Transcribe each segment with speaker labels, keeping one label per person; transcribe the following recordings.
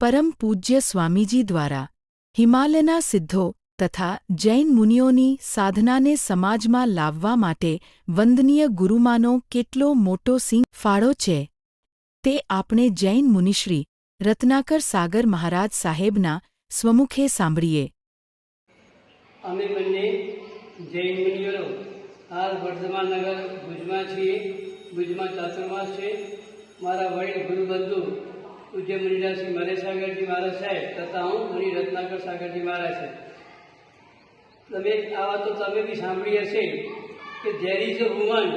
Speaker 1: પરમ પૂજ્ય સ્વામીજી દ્વારા હિમાલયના સિદ્ધો તથા જૈન મુનિઓની સાધનાને સમાજમાં લાવવા માટે વંદનીય ગુરુમાનો કેટલો મોટો સિંહ ફાળો છે તે આપણે જૈન મુનિશ્રી રત્નાકર સાગર મહારાજ સાહેબના સ્વમુખે સાંભળીએ.
Speaker 2: અમે બંને જૈન મુનિઓ હાલ વર્ધમાન નગર ભુજમાં છીએ, ભુજમાં ચાતુર્માસ છે. મારા વડીલ ગુરુબંધુ પૂજ્ય મુનિરાજ મને સાગરજી મહારાજ સાહેબ તથા હું મુનિ રત્નાકર સાગરજી મહારાજ છે તમે આ વાતો તમે બી સાંભળી હશે કે there is a woman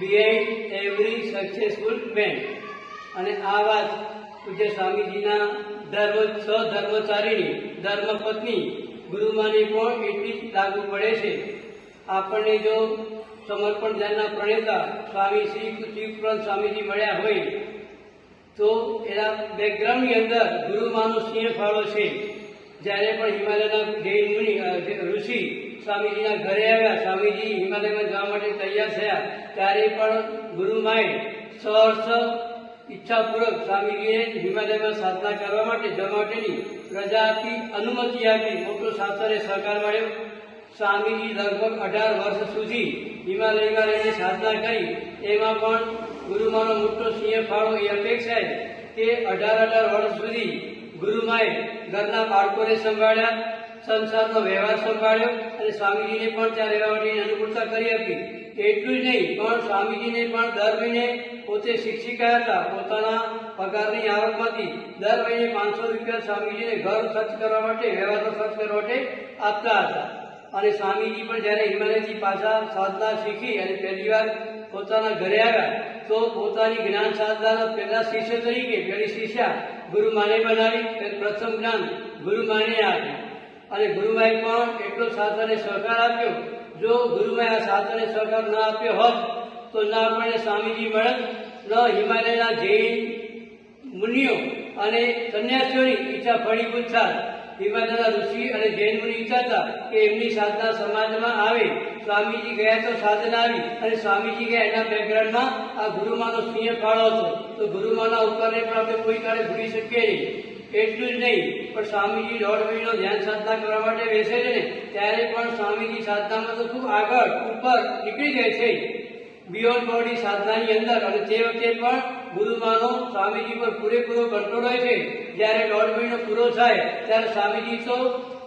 Speaker 2: behind every successful man અને આ વાત પૂજ્ય સ્વામીજીના ધર્મ સહધર્મચારીણી ધર્મપત્ની, ગુરુમાને પણ એટલી જ લાગુ પડે છે. આપણને જો સમર્પણ ધ્યાનના પ્રણેતા સ્વામી શ્રી શિવપ્રદ સ્વામીજી મળ્યા હોય તો એના બેકગ્રાઉન્ડની અંદર ગુરુમાનો સિંહ ફાળો છે. જ્યારે પણ હિમાલયના દેવ મુનિ ઋષિ સ્વામીજીના ઘરે આવ્યા, સ્વામીજી હિમાલયમાં જવા માટે તૈયાર થયા, ત્યારે પણ ગુરુમાએ સહર્ષ ઈચ્છાપૂર્વક સ્વામીજીએ હિમાલયમાં સાધના કરવા માટે, જવા માટેની રજા આપી અનુમતિ આપી. મોટો શાસ્ત્રે સહકાર મળ્યો. સ્વામીજી લગભગ અઢાર વર્ષ સુધી હિમાલયમાં રહીને સાધના કરી, એમાં પણ ગુરુમાનો મોટો સિંહ ફાળો એ અપેક્ષાએ કે અઢાર અઢાર વર્ષ સુધી ગુરુમાએ ઘરના બાળકોને સંભાળ્યા, સંસારનો વ્યવહાર સંભાળ્યો અને સ્વામીજીને પણ ત્યાં રહેવા માટેની અનુકૂળતા કરી આપી એટલું જ નહીં, પણ સ્વામીજીને પણ દર મહિને પોતે શિક્ષિકા હતા, પોતાના પગારની આવકમાંથી દર મહિને પાંચસો રૂપિયા સ્વામીજીને ઘર ખર્ચ કરવા માટે, વ્યવહારનો ખર્ચ કરવા માટે આપતા હતા. અને સ્વામીજી પણ જ્યારે હિમાલયથી પાછા સાધના શીખી અને પહેલી વાર પોતાના ઘરે આવ્યા, તો પોતાની જ્ઞાન સાધનાના પહેલા શિષ્ય તરીકે પહેલી શિષ્યા ગુરુ માને બનાવી પ્રથમ જ્ઞાન ગુરુ માને આપ્યું અને ગુરુમાએ પણ એટલો સાધને સહકાર આપ્યો, જો ગુરુમાએ આ સાધને સહકાર ન આપ્યો હોત, તો ના આપણને સ્વામીજી મળત, ન હિમાલયના જૈન મુનિઓ અને સંન્યાસીઓની ઈચ્છા ફળીભૂત થાત. હિમાલયના ઋષિ અને જૈન મુનિ ઈચ્છાતા કે એમની સાધના સમાજમાં આવે. સ્વામીજી ગયા તો સાધના આવી અને સ્વામીજી ગયા એના બેકગ્રાઉન્ડમાં આ ગુરુમાનો સિંહ ફાળો હતો. તો ગુરુમાના ઉપરને પણ આપણે કોઈ કાળે ભૂલી શકીએ નહીં. એટલું જ નહીં, પણ સ્વામીજી દોઢ મહિનો ધ્યાન સાધના કરવા માટે બેસે છે ને, ત્યારે પણ સ્વામીજી સાધનામાં તો ખૂબ આગળ, ઉપર નીકળી જાય છે. બિયોન્ડ બોડી સાધનાની અંદર અને તે વખતે પણ ગુરુમાનો સ્વામીજી પર પૂરેપૂરો કંટ્રોલ હોય છે. જ્યારે દોઢ મહિનો પૂરો થાય, ત્યારે સ્વામીજી તો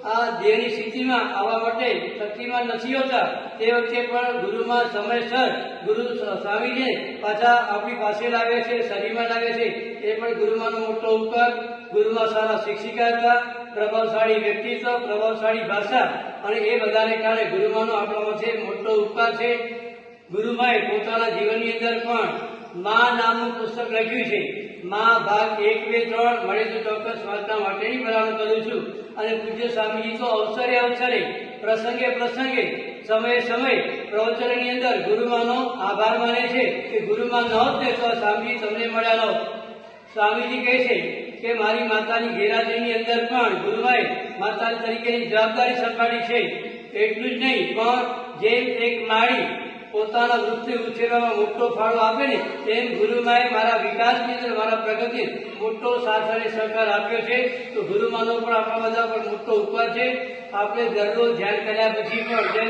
Speaker 2: આ દેહની સ્થિતિમાં આવવા માટે શક્તિમાં નથી હોતા. તે વખતે પણ ગુરુમાં સમયસર ગુરુ સ્વામીને પાછા આપણી પાસે લાવે છે, શરીરમાં લાવે છે. એ પણ ગુરુમાનો મોટો ઉપકાર. ગુરુમાં સારા શિક્ષિકા હતા, પ્રભાવશાળી વ્યક્તિત્વ, પ્રભાવશાળી ભાષા. અને એ બધાને કારણે ગુરુમાનો આપણામાં છે મોટો ઉપકાર છે, ગુરુમાએ પોતાના જીવનની અંદર પણ મા નામનું પુસ્તક લખ્યું છે. મા ભાગ એક, બે, ત્રણ, મળે તો ચોક્કસ વાંચવા માટેની ભલામણ કરું છું. અને પૂજ્ય સ્વામીજી તો અવસરે અવસરે, પ્રસંગે પ્રસંગે, સમયે સમયે પ્રવચનની અંદર ગુરુમાનો આભાર માને છે કે ગુરુમાં ન હોત ને તો સ્વામીજી તમને મળ્યા ન સ્વામીજી કહે છે કે મારી માતાની ગેરહાજરીની અંદર પણ ગુરુમાએ માતા તરીકેની જવાબદારી સંભાળી છે. એટલું જ નહીં, પણ જેમ એક માળી પોતાના વૃક્ષને ઉછેરવામાં મોટો ફાળો આપે ને, તેમ ગુરુમાએ મારા વિકાસની અંદર મારા પ્રગતિ મોટો સાથ અને સહકાર આપ્યો છે. તો ગુરુમાનો પણ આપણા બધા પર મોટો ઉપકાર છે. આપણે દરરોજ ધ્યાન કર્યા પછી પણ જેમ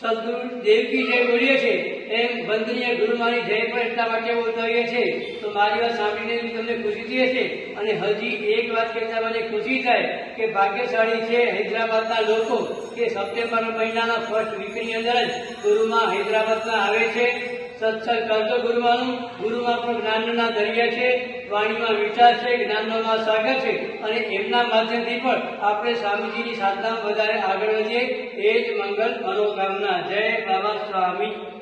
Speaker 2: સદગુરુ દેવકી જય બોલીએ છે, એમ વંદનીય ગુરુમાની જય પણ એટલા માટે બોલતા હોઈએ છે, તો મારી વાત સાંભળીને તમને ખુશી થઈએ છે? અને હજી એક વાત કહેતા મને ખુશી થાય કે ભાગ્યશાળી છે હૈદરાબાદના લોકો કે સપ્ટેમ્બર મહિનાના ફર્સ્ટ વીકની અંદર જ ગુરુમાં હૈદરાબાદમાં આવે છે. સત્સંગ કરતો ગુરુવાનું ગુરુમાં જ્ઞાનના દરિયા છે, વાણીમાં વિચાર છે જ્ઞાનનો સાગર છે અને એમના માધ્યમથી પણ આપણે સ્વામીજીની સાધનામાં વધારે આગળ વધીએ. એ જ મંગલ, મનોકામના. જય બાબા સ્વામી.